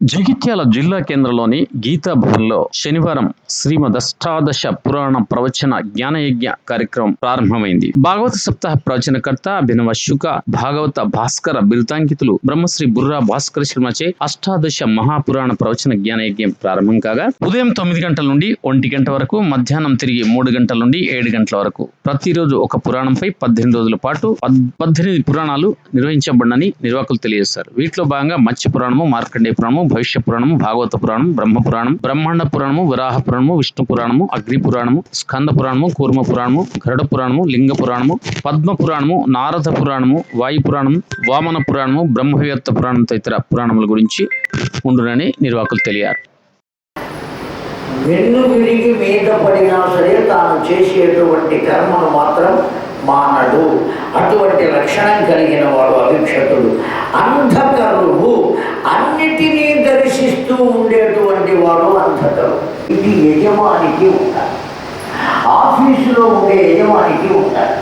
జగిత్యాల జిల్లా కేంద్రంలోని గీతాభవన్లో శనివారం శ్రీమద్ అష్టాదశ పురాణ ప్రవచన జ్ఞానయజ్ఞ కార్యక్రమం ప్రారంభమైంది. భాగవత సప్తాహ ప్రవచనకర్త అభినవ శుక భాగవత భాస్కర బిరుతాంకితులు బ్రహ్మశ్రీ బుర్రా భాస్కర శర్మచే అష్టాదశ మహాపురాణ ప్రవచన జ్ఞానయజ్ఞం ప్రారంభం కాగా ఉదయం తొమ్మిది గంటల నుండి ఒంటి గంట వరకు మధ్యాహ్నం తిరిగి మూడు గంటల నుండి ఏడు గంటల వరకు. ప్రతిరోజు ఒక పురాణంపై పద్దెనిమిది రోజుల పాటు పద్దెనిమిది పురాణాలు నిర్వహించబడినని నిర్వాహకులు తెలియజేశారు. వీటిలో భాగంగా మత్స్య పురాణము మార్కండేయ పురాణము భవిష్య పురాణము భాగవత పురాణం బ్రహ్మ పురాణం బ్రహ్మాండ పురాణము వరాహ పురాణము విష్ణు పురాణము అగ్ని పురాణము స్కంద పురాణము కూర్మ పురాణము గరుడ పురాణము లింగ పురాణము పద్మ పురాణము నారద పురాణము వాయు పురాణము వామన పురాణము బ్రహ్మవ్యత్త పురాణం తదితర పురాణముల గురించి ఉండునని నిర్వాహకులు తెలియారు. వెన్ను విరిగి మీద పడినా సరే తాను చేసేటువంటి కర్మను మాత్రం మానడు. అటువంటి లక్షణం కలిగిన వాడు అభిక్షతుడు అంధకరువు అన్నిటినీ దర్శిస్తూ ఉండేటువంటి వాడు అంధకరు ఇది యజమానికి ఉంటారు ఆఫీసులో ఉండే యజమానికి ఉంటారు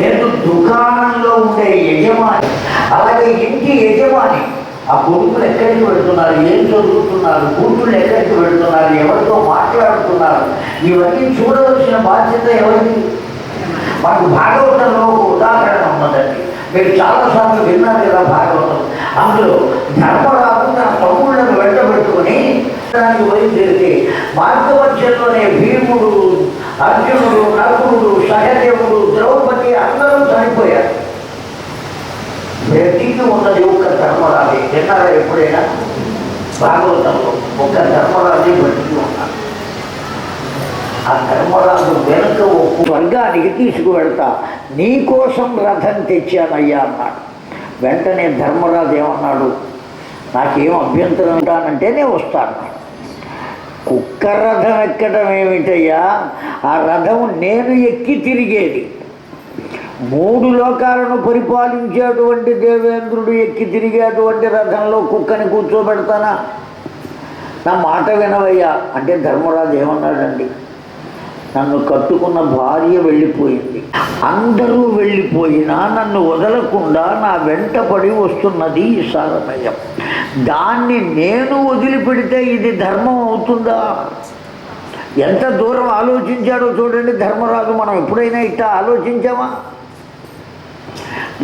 లేదు దుకాణంలో ఉండే యజమాని అలాగే ఇంటి యజమాని. ఆ కొడుకులు ఎక్కడికి వెళ్తున్నారు? ఏం చదువుతున్నారు? కూతుళ్ళు ఎక్కడికి వెళ్తున్నారు? ఎవరితో మాట్లాడుతున్నారు? ఇవన్నీ చూడవలసిన బాధ్యత ఎవరిది? మాకు భాగవతంలో ఒక ఉదాహరణ ఉన్నదండి. మీరు చాలాసార్లు విన్నారు కదా భాగవతం. అందులో ధర్మరాజు తన తమ్ముళ్ళను వెంటబెట్టుకుని దానికి బయలుదేరితే మార్గమధ్యంలోనే భీముడు అర్జునుడు నకులుడు సహదేవుడు ద్రౌపది అందరూ చనిపోయారు. బ్రతికి ఉన్నది ఒక్క ధర్మరాజే. విన్నారా ఎప్పుడైనా? భాగవతంలో ఒక్క ధర్మరాజే బ్రతికి ఉన్నాడు ఆ ధర్మరాజు వెనుక ఓ స్వర్గానికి తీసుకువెళ్తా నీకోసం రథం తెచ్చానయ్యా అన్నాడు. వెంటనే ధర్మరాజు ఏమన్నాడు? నాకేం అభ్యంతరం ఉంటానంటేనే వస్తాను. కుక్క రథం ఎక్కడం ఏమిటయ్యా? ఆ రథం నేను ఎక్కి తిరిగేది. మూడు లోకాలను పరిపాలించేటువంటి దేవేంద్రుడు ఎక్కి తిరిగేటువంటి రథంలో కుక్కని కూర్చోబెడతానా? నా మాట వినవయ్యా. అంటే ధర్మరాజు ఏమన్నాడండి? నన్ను కట్టుకున్న భార్య వెళ్ళిపోయింది. అందరూ వెళ్ళిపోయినా నన్ను వదలకుండా నా వెంట పడి వస్తున్నది ఈ సారమయం దాన్ని నేను వదిలిపెడితే ఇది ధర్మం అవుతుందా? ఎంత దూరం ఆలోచించాడో చూడండి ధర్మరాజు మనం ఎప్పుడైనా ఇట్లా ఆలోచించామా?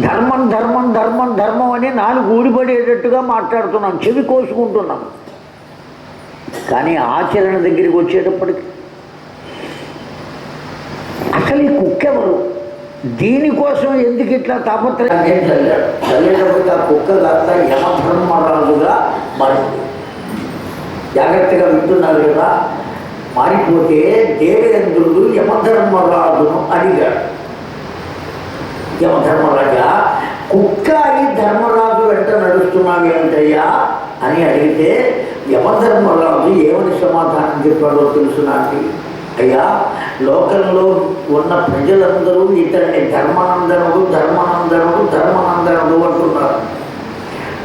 ధర్మం ధర్మం ధర్మం ధర్మం అని నాలుగు ఊడిపడేటట్టుగా మాట్లాడుతున్నాం చెవి కోసుకుంటున్నాం. కానీ ఆచరణ దగ్గరికి వచ్చేటప్పటికి అసలు ఈ కుక్కెవరు? దీనికోసం ఎందుకు ఇట్లా తాపత్రయం? చల్లేటప్పటికి ఆ కుక్క కాస్త యమధర్మరాజుగా మారింది. జాగ్రత్తగా వింటున్నారు కదా? మారిపోతే దేవేంద్రుడు యమధర్మరాజును అడిగాడు. యమధర్మరాజా కుక్క అయి ధర్మరాజు వెంట నడుస్తున్నావు ఏమిటయ్యా? అని అడిగితే యమధర్మరాజు ఏమని సమాధానం చెప్పాడో తెలుసు నాకు అయ్యా లోకంలో ఉన్న ప్రజలందరూ ఇతన్ని ధర్మానందనుడు ధర్మానందనుడు ధర్మానందనుడు అంటున్నారు.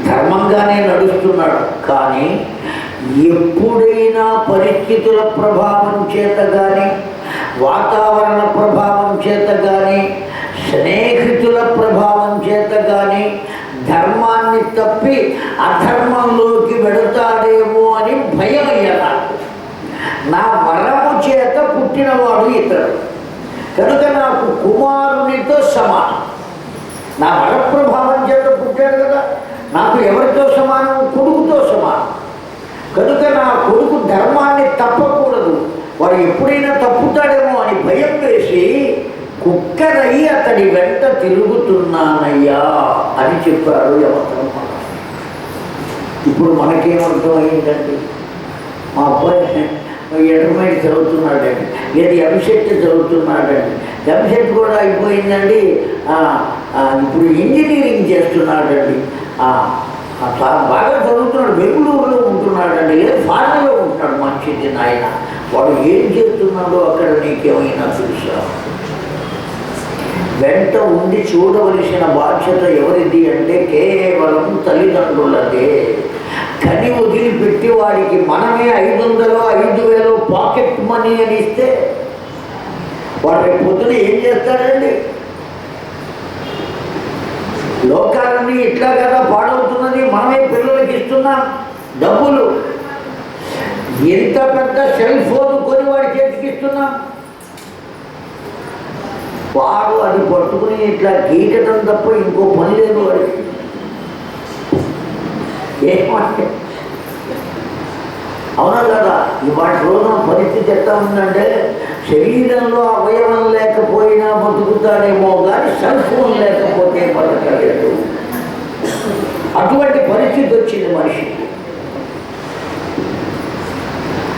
ధర్మంగానే నడుస్తున్నాడు. కానీ ఎప్పుడైనా పరిస్థితుల ప్రభావం చేత కానీ వాతావరణ ప్రభావం చేత కానీ స్నేహితుల ప్రభావం చేత కానీ ధర్మాన్ని తప్పి అధర్మంలోకి వెడతాడేమో అని భయం అయ్యా నాకు నా వరము చేత పుట్టినవాడు ఇతడు. కనుక నాకు కుమారునితో సమానం. నా వరప్రభావం చేత పుట్టాడు కదా నాకు ఎవరితో సమానం? కొడుకుతో సమానం. కనుక నా కొడుకు ధర్మాన్ని తప్పకూడదు. వాడు ఎప్పుడైనా తప్పుతాడేమో అని భయం వేసి కుక్కరయ్యి అతడి వెంట తిరుగుతున్నానయ్యా అని చెప్పారు ఎవరు ఇప్పుడు మనకేమర్థమైందండి మా అబ్బాయి ఎడమైట్ చదువుతున్నాడండి ఏది ఎంసెట్ చదువుతున్నాడండి ఎంసెట్ కూడా అయిపోయిందండి. ఇప్పుడు ఇంజనీరింగ్ చేస్తున్నాడండి ఆ, బాగా చదువుతున్నాడు. బెంగళూరులో ఉంటున్నాడండి లేదు ఫారెన్లో ఉంటున్నాడు మంచిది నాయన. వాడు ఏం చేస్తున్నాడో అక్కడ నీకేమైనా తెలుసా? వెంట ఉండి చూడవలసిన బాధ్యత ఎవరిది అంటే కేవలం తల్లిదండ్రులదే. కని వదిలిపెట్టి వాడికి మనమే ఐదు వందలు ఐదు వేలు పాకెట్ మనీ అని ఇస్తే వాడు రేపు పొద్దున ఏం చేస్తాడండి? లోకాలన్నీ ఇట్లా కదా పాడవుతున్నది మనమే పిల్లలకి ఇస్తున్నాం డబ్బులు. ఎంత పెద్ద సెల్ ఫోన్ కొని వాడి చేతికి ఇస్తున్నాం? వాడు అది పట్టుకుని ఇట్లా గీకటం తప్ప ఇంకో పని లేదు వాడికి. ఏమంటే? అవునా కదా? ఇవాటి రోజున పరిస్థితి ఎట్లా ఉందంటే శరీరంలో అవయవం లేకపోయినా బతుకుతాడేమో కానీ సెల్ ఫోన్ లేకపోతే బతకలేదు. అటువంటి పరిస్థితి వచ్చింది మనిషికి.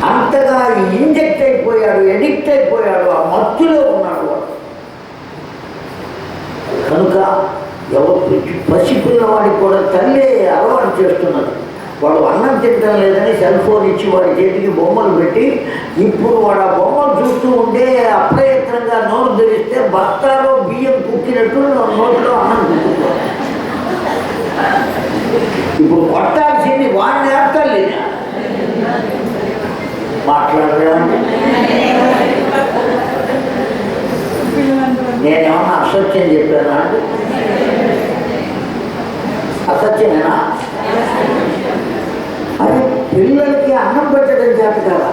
అంతగా ఇంజెక్ట్ అయిపోయాడు ఎడిక్ట్ అయిపోయాడు ఆ మత్తులో ఉన్నాడు వాడు కనుక ఎవరు పసిపిల్లవాడికి కూడా తల్లి అలవాటు చేస్తున్నది. వాడు అన్నం తింటం లేదని సెల్ ఫోన్ ఇచ్చి వాడి చేతికి బొమ్మలు పెట్టి ఇప్పుడు వాడు ఆ బొమ్మలు చూస్తూ ఉంటే అప్రయత్నంగా నోరు తెరిస్తే బస్తాలో బియ్యం కుక్కినట్టు నోట్లో అన్నం కుక్కుతాడు. ఇప్పుడు కొట్టాల్సింది వాడిని అర్థాలి మాట్లాడరా నేనేమన్నా అసత్యం చెప్పానా అసత్యమేనా? అరే పిల్లలకి అన్నం పెట్టడం చేత కదా.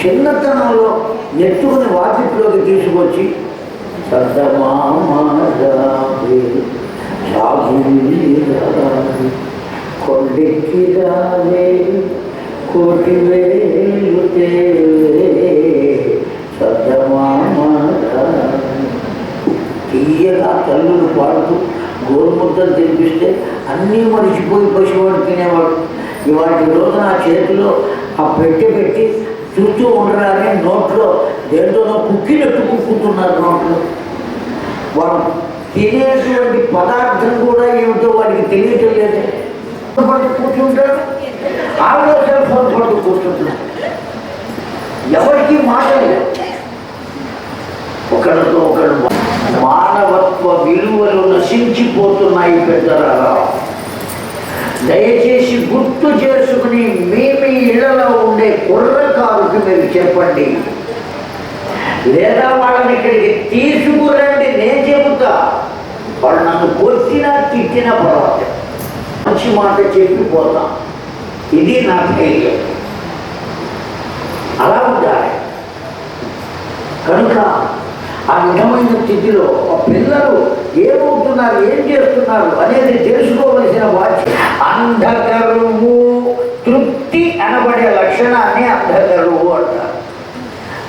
చిన్నతనంలో నెత్తుకుని వాకిట్లోకి తీసుకొచ్చి కొండెక్కి రావే కోటి వేలు తీయగా తల్లులు పాడుతూ గోరుముద్దలు తినిపిస్తే అన్నీ మరిచిపోయి పసివాడు తినేవాడు. ఇవాటి రోజున ఆ చేతిలో ఆ పెట్టె పెట్టి చూస్తూ ఉండరాని నోట్లో దేంతోనో కుక్కినట్టు కుక్కుతున్నారు నోట్లో. వాడు తినేటువంటి పదార్థం కూడా ఏమిటో వాడికి తెలియటం లేదు. పట్టు కూర్చుంటాడు ఆలోచన ఫోన్ పడుతూ కూర్చుంటున్నాడు ఎవరికి మాట లేదు ఒకరితో ఒకరు విలువలు నశించిపోతున్నాయి పెద్దరాగా దయచేసి గుర్తు చేసుకుని మీ మీ ఇళ్ళలో ఉండే కుర్రకారుకి మీరు చెప్పండి. లేదా వాళ్ళని ఇక్కడికి తీసుకురండి నేను చెబుతా. వాళ్ళు నన్ను కొట్టినా తిట్టినా పర్వాలేదు. మంచి మాట చెప్పిపోతా. ఇది నా ధైర్యం. అలా ఉండాలి. కనుక ఆ విధమైన స్థితిలో ఆ పిల్లలు ఏమవుతున్నారు ఏం చేస్తున్నారు అనేది తెలుసుకోవలసిన బాధ్యత అంధకరువు తృప్తి అనబడే లక్షణాన్ని అంధకరువు అంటారు.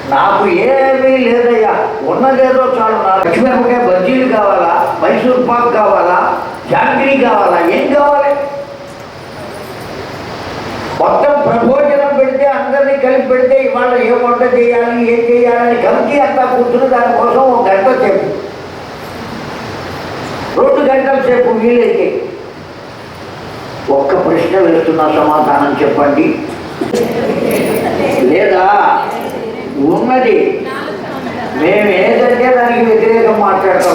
నాకు ఏమీ లేదయ్యా ఉన్నదేదో చాలు. నా లక్ష్మీరమ్మకాయ బజ్జీలు కావాలా మైసూర్ పాక్ కావాలా జాంగ్రీ కావాలా ఏం కావాలి? మొత్తం ప్రభోజనం కలిపి పెడితే ఇవాళ ఏ వంట చేయాలి ఏం చేయాలని కమిటీ అంతా కూర్చుని దానికోసం ఒక గంట సేపు. రెండు గంటల సేపు వీలైతే ఒక్క ప్రశ్న వేస్తున్నా సమాధానం చెప్పండి. లేదా ఉన్నది. మేము ఏదంటే దానికి వ్యతిరేకం మాట్లాడుతూ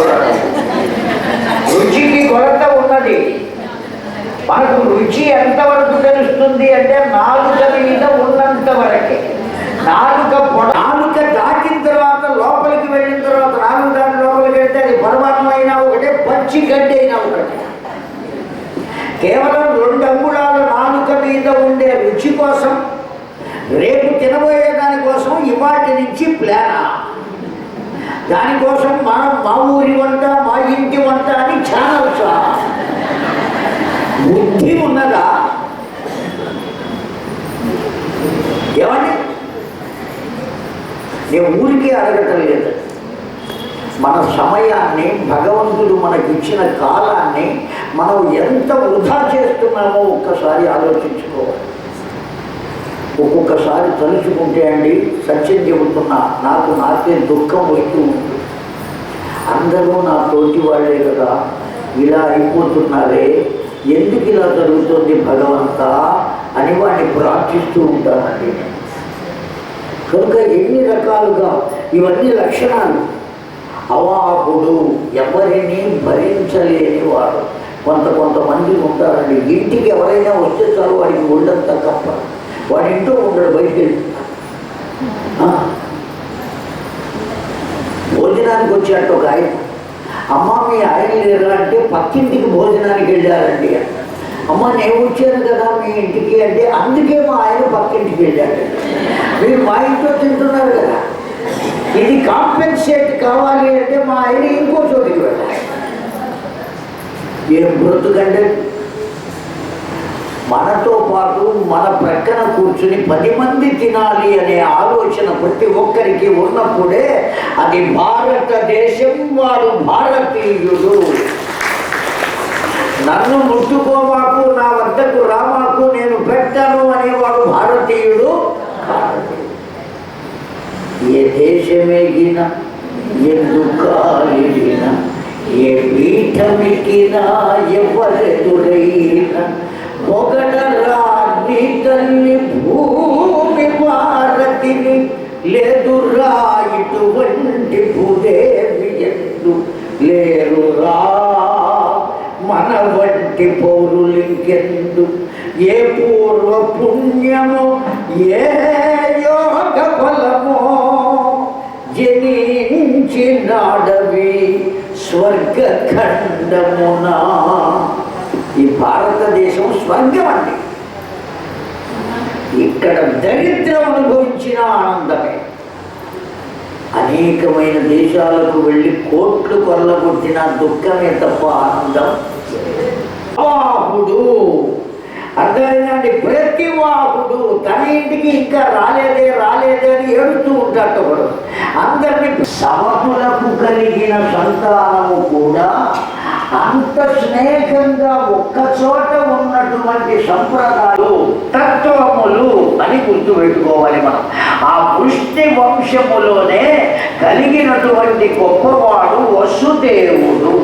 రుచికి కొరత ఉన్నది. మనకు రుచి ఎంతవరకు తెలుస్తుంది అంటే నాలుక మీద ఉన్నంత వరకే. నాలుక పొడ నాలుక దాటిన తర్వాత లోపలికి వెళ్ళిన తర్వాత నాలుగు దాని లోపలికి వెళ్తే అది పరమాత్మ ఒకటే పచ్చి గడ్డి అయినా ఒకటే. కేవలం రెండు అంగుళాల నాలుక మీద ఉండే రుచి కోసం రేపు తినబోయే దానికోసం ఇవాటి నుంచి ప్లానా. దానికోసం మనం మా ఊరి వంట మా ఇంటి వంట అని ఛానల్స్. బుద్ధి ఉన్నదా ఏమండి? నేను ఊరికే అడగటం లేదు. మన సమయాన్ని భగవంతుడు మనకిచ్చిన కాలాన్ని మనం ఎంత వృధా చేస్తున్నామో ఒక్కసారి ఆలోచించుకోవాలి ఒక్కొక్కసారి తలుచుకుంటే అండి సత్యం చెబుతున్నా నాకు నాకే దుఃఖం వస్తూ ఉంటుంది అందరూ నా తోటి వాళ్ళే కదా. ఇలా అయిపోతున్నారే. ఎందుకు ఇలా జరుగుతుంది భగవంత అని వాడిని ప్రార్థిస్తూ ఉంటానండి కనుక ఎన్ని రకాలుగా ఇవన్నీ లక్షణాలు. అవాహుడు ఎవరిని భరించలేని వాడు కొంత కొంతమంది ఉంటారండి. ఇంటికి ఎవరైనా వస్తే చాలు వాడికి ఉండంత తప్ప వాడి ఇంట్లో ఉండడు బయటికి భోజనానికి వచ్చాట ఒక ఆయన. అమ్మ మీ ఆయన లేరు అంటే పక్కింటికి భోజనానికి వెళ్ళారండి అమ్మ నేను వచ్చాను కదా మీ ఇంటికి అంటే అందుకే మా ఆయన పక్కింటికి వెళ్ళాడు. మీరు మా ఇంట్లో తింటున్నారు కదా. ఇది కాంపెన్సేట్ కావాలి అంటే మా ఆయన ఇంకో చోటికి వెళ్ళాలి. ఏం బ్రతుకంటే మనతో పాటు మన ప్రక్కన కూర్చుని పది మంది తినాలి అనే ఆలోచన ప్రతి ఒక్కరికి ఉన్నప్పుడే అది భారతదేశం వాడు భారతీయుడు నన్ను ముట్టుకోమాకు నా వద్దకు రామాకు నేను పెట్టను అనేవాడు భారతీయుడు? ఏ దేశమేగిన ఎందుకాలిన ఏ పీఠమికినా ఎవరెదురైన పొగడరా నీ తల్లి భూమి భారతిని లేదురా ఇటువంటి భూదేవి ఎందు లేరురా మన వంటి పౌరులింకెందు ఏ పూర్వ పుణ్యము ఏ యోగ ఫలమో జనించినాడవి స్వర్గ ఖండమునా ఈ భారతదేశం స్వర్గం అండి ఇక్కడ దరిద్రం అనుభవించిన ఆనందమే. అనేకమైన దేశాలకు వెళ్ళి కోట్లు కొల్లగొట్టిన దుఃఖమే తప్ప ఆనందం. వాహుడు అర్థమైందండి? ప్రతి వాహుడు తన ఇంటికి ఇంకా రాలేదే రాలేదే అని ఏడుతూ ఉంటాడు ఒకడు. అందరినీ సమతులకు కలిగిన సంతానము కూడా అంత స్నేహంగా ఒక్క చోట ఉన్నటువంటి సంప్రదాయాలు తత్వములు అని గుర్తుపెట్టుకోవాలి మనం. ఆ వృష్టి వంశములోనే కలిగినటువంటి గొప్పవాడు వసుదేవుడు.